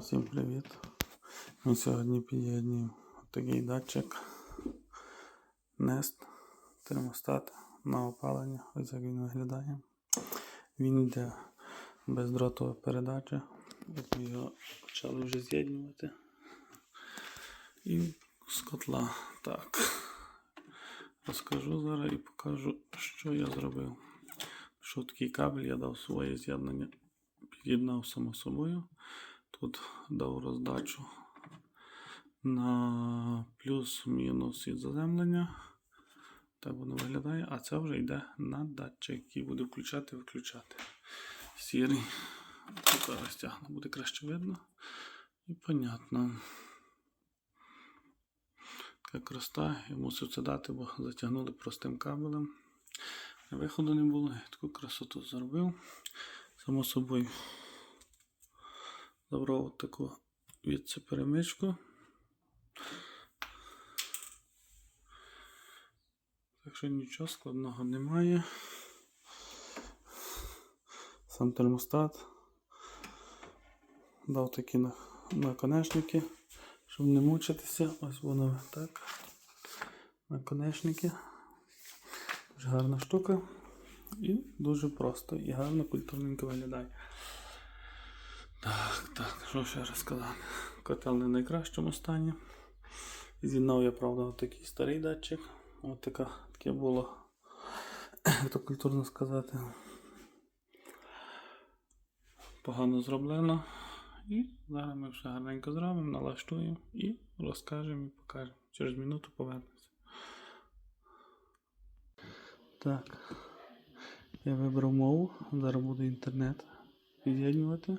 Всім привіт! Ми сьогодні під'єднуємо такий датчик Nest термостат на опалення. Ось як він виглядає. Він йде бездротова передача. От ми його почали вже з'єднувати. І з котла. Так. Розкажу зараз і покажу, що я зробив. Що такий кабель, я дав своє з'єднання, під'єднав само собою. Тут дав роздачу на плюс-мінус із заземлення. Так воно виглядає, а це вже йде на датчик, який буде включати і виключати. Сірий. Тут розтягну, буде краще видно і понятно. Така кроста, я мусив це дати, бо затягнули простим кабелем. Виходу не було, я таку красоту зробив. Само собою забрав таку відси перемичку. Так що нічого складного немає. Сам термостат. Дав такі на- наконечники, щоб не мучитися. Ось воно так. Наконечники. Дуже гарна штука. І дуже просто і гарно культурненько виглядає. Так, так, що ще розказати? Котел не в найкращому стані. З'єднав я, правда, такий старий датчик. Ось така, таке було, як культурно сказати. Погано зроблено. І зараз ми все гарненько зробимо, налаштуємо і розкажемо і покажемо. Через минуту повернемося. Так. Я вибрав мову. Зараз буду інтернет під'єднувати.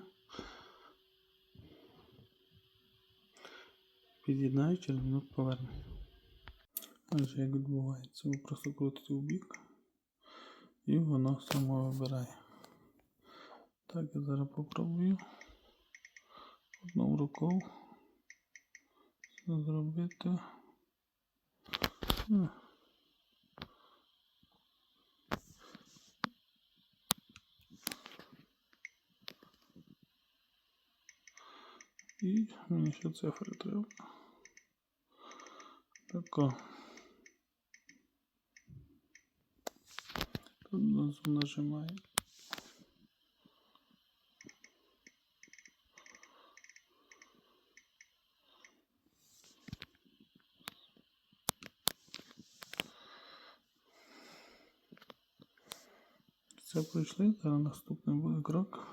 Під'єднаю, через минут повернусь. Ось як відбувається. Ви просто крутите в бік і воно само вибирає. Так, я зараз попробую одною рукою це зробити. І мені ще цифри треба. Тако. Тут назву нажимаю. Все пройшли, зараз наступний буде крок.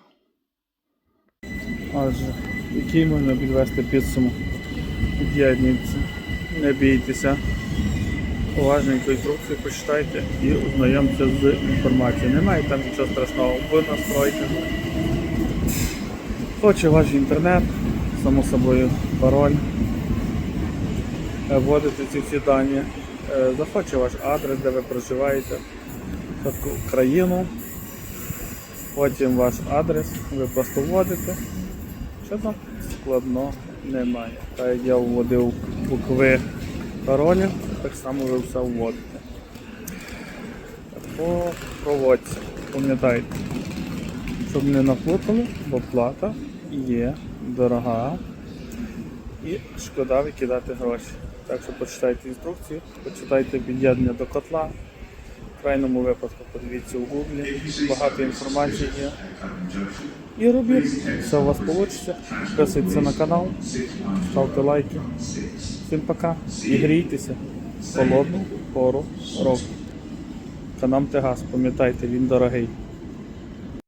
Отже, який можна підвести підсумок? Під'єднуйтеся, Не бійтеся. Уважненько інструкцію почитайте і ознайомтеся з інформацією. Немає там нічого страшного, ви настройте. Хоче ваш інтернет, само собою пароль. Вводите ці всі дані. Е, Захоче ваш адрес, де ви проживаєте, таку країну. Потім ваш адрес, ви просто вводите. Що там складно немає. Так як я вводив букви пароля, так само ви все вводите. По проводці. Пам'ятайте, щоб не наплутали, бо плата є дорога і шкода викидати гроші. Так що почитайте інструкцію, почитайте під'єднання до котла. В крайньому випадку подивіться у гуглі, багато інформації є. І робіть, все у вас вийде. Підписуйтесь на канал, ставте лайки. Всім пока. І грійтеся холодну пору року. Канам Тегас, пам'ятайте, він дорогий.